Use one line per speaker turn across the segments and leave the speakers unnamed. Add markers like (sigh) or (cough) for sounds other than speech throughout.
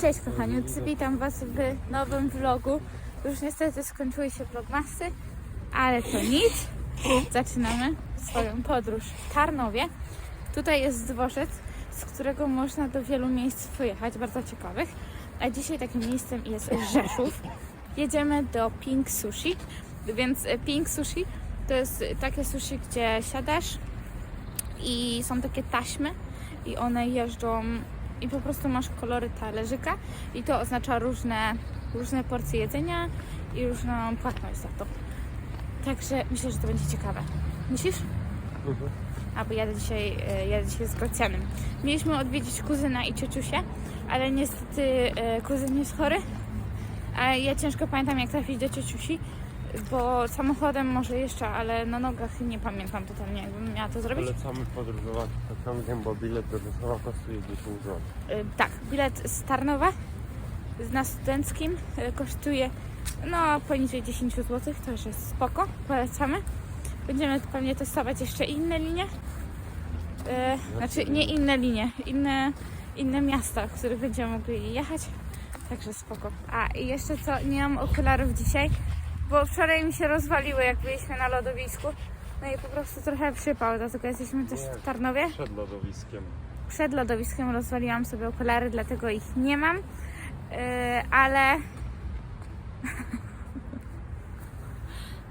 Cześć kochaniucy, witam Was w nowym vlogu. Już niestety skończyły się vlogmasy, ale to nic. Zaczynamy swoją podróż w Tarnowie. Tutaj jest dworzec, z którego można do wielu miejsc pojechać, bardzo ciekawych. A dzisiaj takim miejscem jest Rzeszów. Jedziemy do Pink Sushi, więc e, Pink Sushi to jest takie sushi, gdzie siadasz i są takie taśmy i one jeżdżą i po prostu masz kolory talerzyka i to oznacza różne, różne porcje jedzenia i różną płatność za to. Także myślę, że to będzie ciekawe. Myślisz? Albo jadę dzisiaj, e, jadę dzisiaj z Grocjanem. Mieliśmy odwiedzić kuzyna i ciociusię, ale niestety e, kuzyn jest chory. A ja ciężko pamiętam jak trafić do ciociusi, bo samochodem może jeszcze, ale na nogach nie pamiętam totalnie, jakbym miała to zrobić.
Polecamy podróżować pociągiem, bo bilet do Rzeszowa kosztuje 10 zł.
Y, tak, bilet z Tarnowa z na studenckim y, kosztuje no poniżej 10 zł, to już jest spoko, polecamy. Będziemy pewnie testować jeszcze inne linie. Y, znaczy nie inne linie, inne, inne miasta, w których będziemy mogli jechać. Także spoko. A i jeszcze co, nie mam okularów dzisiaj, bo wczoraj mi się rozwaliły jak byliśmy na lodowisku. No i po prostu trochę przypał, dlatego jesteśmy też w Tarnowie
Przed lodowiskiem.
przed lodowiskiem rozwaliłam sobie okulary, dlatego ich nie mam. Yy, ale. (laughs)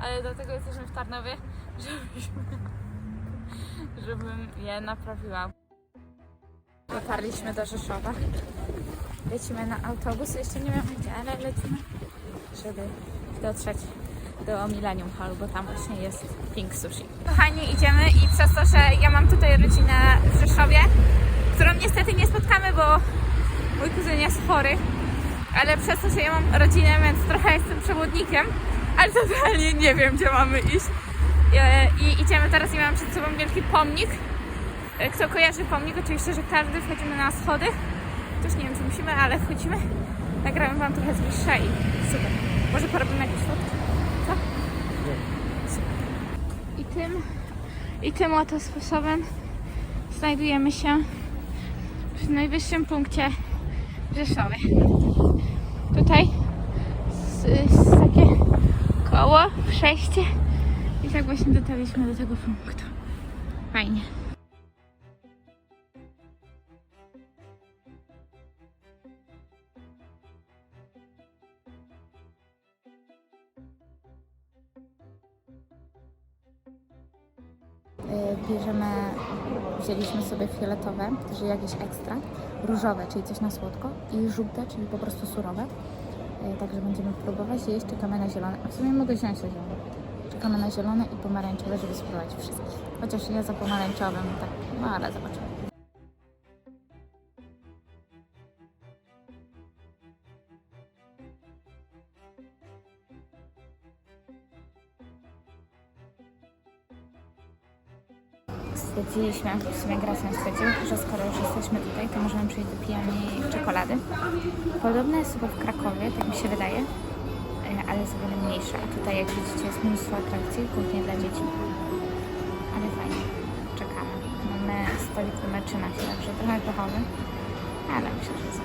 ale dlatego jesteśmy w Tarnowie, (laughs) żebyśmy, żebym je naprawiła. Dotarliśmy do Rzeszowa. Lecimy na autobus, jeszcze nie wiem gdzie, ale lecimy, żeby dotrzeć do Millennium Hall, bo tam właśnie jest Pink Sushi. Kochani, idziemy i przez to, że ja mam tutaj rodzinę w Rzeszowie, którą niestety nie spotkamy, bo mój kuzyn jest chory, ale przez to, że ja mam rodzinę, więc trochę jestem przewodnikiem, ale totalnie nie wiem, gdzie mamy iść. E, I idziemy teraz i mam przed sobą wielki pomnik. E, Kto kojarzy pomnik? Oczywiście, że każdy. Wchodzimy na schody. Też nie wiem, czy musimy, ale wchodzimy. Nagramy Wam trochę z bliższa i super. Może porobimy jakieś fotki? Co? I tym, i tym oto sposobem znajdujemy się w najwyższym punkcie Rzeszowy. Tutaj jest takie koło, przejście i tak właśnie dotarliśmy do tego punktu. Fajnie. Wzięliśmy sobie fioletowe, że jakieś ekstra, różowe, czyli coś na słodko i żółte, czyli po prostu surowe. Y, Także będziemy próbować jeść, czekamy na zielone. A w sumie mogę wziąć zielone. Czekamy na zielone i pomarańczowe, żeby spróbować wszystkich. Chociaż ja za pomarańczowym, tak, no ale zobaczymy. Stwierdziliśmy, w sumie Gracjan stwierdził, że skoro już jesteśmy tutaj, to możemy przejść do pijani czekolady. Podobna jest chyba w Krakowie, tak mi się wydaje, e, ale jest o wiele mniejsza. A tutaj, jak widzicie, jest mnóstwo atrakcji, głównie dla dzieci. Ale fajnie, czekamy. Mamy stolik numer 13, także trochę pechowy, ale myślę, że jest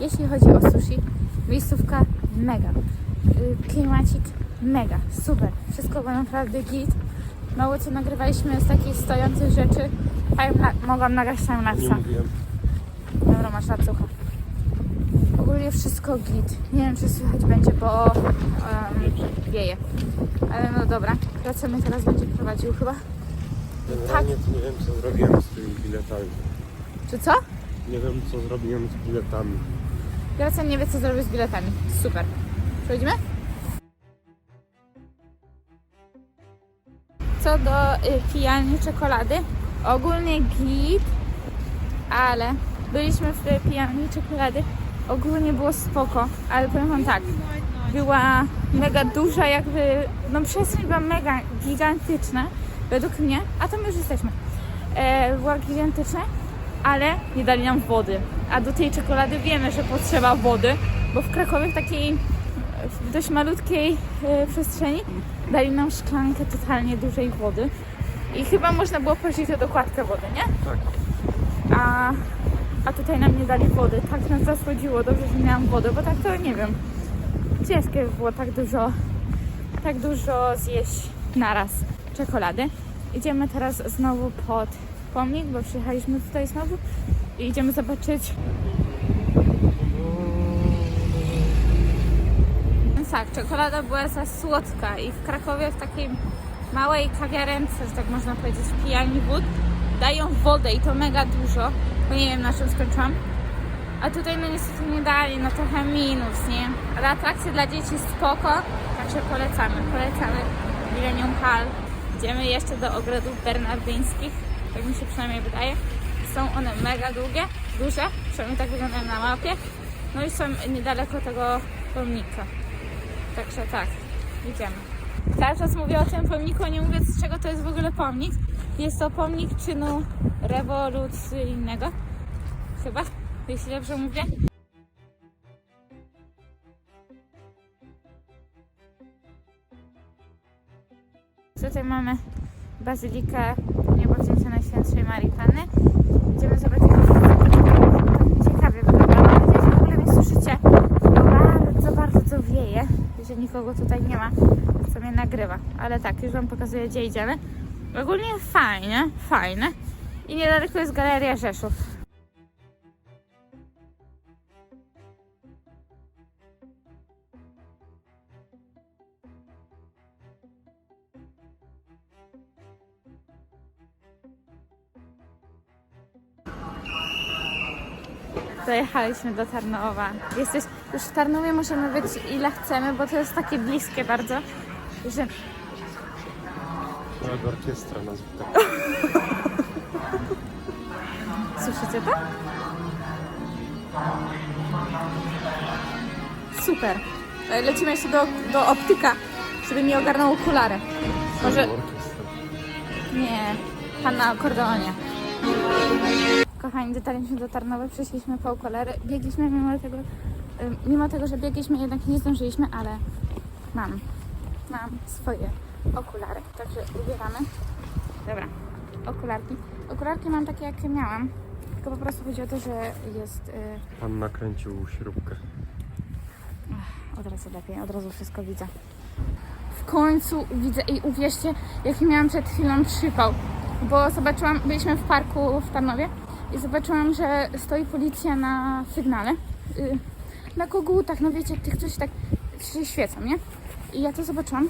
Jeśli chodzi o sushi, miejscówka mega. Y, Klimacik mega, super. Wszystko było naprawdę git. Mało co nagrywaliśmy z takich stojących rzeczy. Time mogłam nagrać timelapsa. Dobra, masz racucha. Ogólnie wszystko git. Nie wiem, czy słychać będzie, bo um, wieje. Ale no dobra, wracamy teraz będzie prowadził chyba.
Generalnie to nie wiem co zrobiłem z tymi biletami.
Czy co?
Nie wiem co zrobiłem z biletami.
Gracjan nie wie, co zrobić z biletami. Super. Przechodzimy? Co do y, pijalni czekolady, ogólnie git, ale byliśmy w pijalni czekolady, ogólnie było spoko, ale powiem wam tak, była mega duża, jakby, no przez chyba mega gigantyczna, według mnie, a to my już jesteśmy, e, była gigantyczna, ale nie dali nam wody. A do tej czekolady wiemy, że potrzeba wody, bo w Krakowie w takiej w dość malutkiej e, przestrzeni dali nam szklankę totalnie dużej wody. I chyba można było prosić o dokładkę wody, nie?
Tak.
A, a tutaj nam nie dali wody. Tak nas zasłodziło, dobrze, że miałam wodę, bo tak to nie wiem. Ciężkie by było tak dużo, tak dużo zjeść naraz czekolady. Idziemy teraz znowu pod pomnik, bo przyjechaliśmy tutaj znowu i idziemy zobaczyć. Więc tak, czekolada była za słodka i w Krakowie w takiej małej kawiarence, że tak można powiedzieć, pijani wód dają wodę i to mega dużo, bo nie wiem na czym skończyłam. A tutaj no niestety nie dali, no trochę minus, nie? Ale atrakcje dla dzieci spoko, także polecamy, polecamy Millennium Hall. Idziemy jeszcze do ogrodów bernardyńskich, tak mi się przynajmniej wydaje. Są one mega długie, duże, przynajmniej tak wyglądają na mapie. No i są niedaleko tego pomnika. Także tak, idziemy. Cały czas mówię o tym pomniku, nie mówię z czego to jest w ogóle pomnik. Jest to pomnik czynu rewolucyjnego. Chyba, jeśli dobrze mówię. Tutaj mamy bazylikę Niebowzięcia Najświętszej Marii Panny. Idziemy zobaczyć. Ciekawie wygląda. Mam nadzieję, że w ogóle mnie słyszycie, bo bardzo, bardzo wieje, że nikogo tutaj nie ma, co mnie nagrywa. Ale tak, już Wam pokazuję, gdzie idziemy. Ogólnie fajnie, fajne. I niedaleko jest Galeria Rzeszów. Dojechaliśmy do Tarnowa. Jesteś, już w Tarnowie możemy być ile chcemy, bo to jest takie bliskie bardzo, że
Nawet orkiestra nas tak. (laughs)
Słyszycie to? Super. E, Lecimy jeszcze do, do optyka, żeby mi ogarnął okulary. Może...
Orkiestra.
Nie, pan na akordeonie. Kochani, dotarliśmy do Tarnowa, przyszliśmy po okulary. Biegliśmy mimo tego, mimo tego, że biegliśmy, jednak nie zdążyliśmy, ale mam, mam swoje okulary. Także ubieramy. Dobra, okularki. Okularki mam takie, jakie miałam. Tylko po prostu chodzi o to, że jest... y,
Pan nakręcił śrubkę.
Od razu lepiej, od razu wszystko widzę. W końcu widzę i uwierzcie, jaki miałam przed chwilą przypał. Bo zobaczyłam, byliśmy w parku w Tarnowie i zobaczyłam, że stoi policja na sygnale. y, Na kogułach, no wiecie, tych coś tak się świecą, nie? I ja to zobaczyłam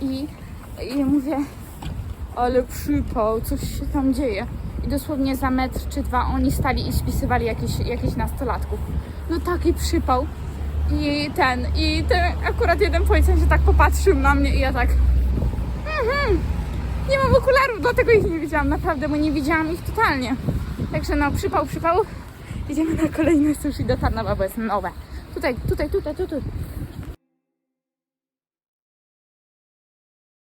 i, i mówię, ale przypał, coś się tam dzieje. I dosłownie za metr czy dwa oni stali i spisywali jakichś jakieś nastolatków. No taki przypał. I ten, i ten akurat jeden policjant się tak popatrzył na mnie i ja tak. Mhm. Nie mam okularów, dlatego ich nie widziałam, naprawdę, bo nie widziałam ich totalnie. Także no, przypał, przypał. Idziemy na kolejne sushi do Tarnowa, bo jest nowe. Tutaj, tutaj, tutaj, tu, tu.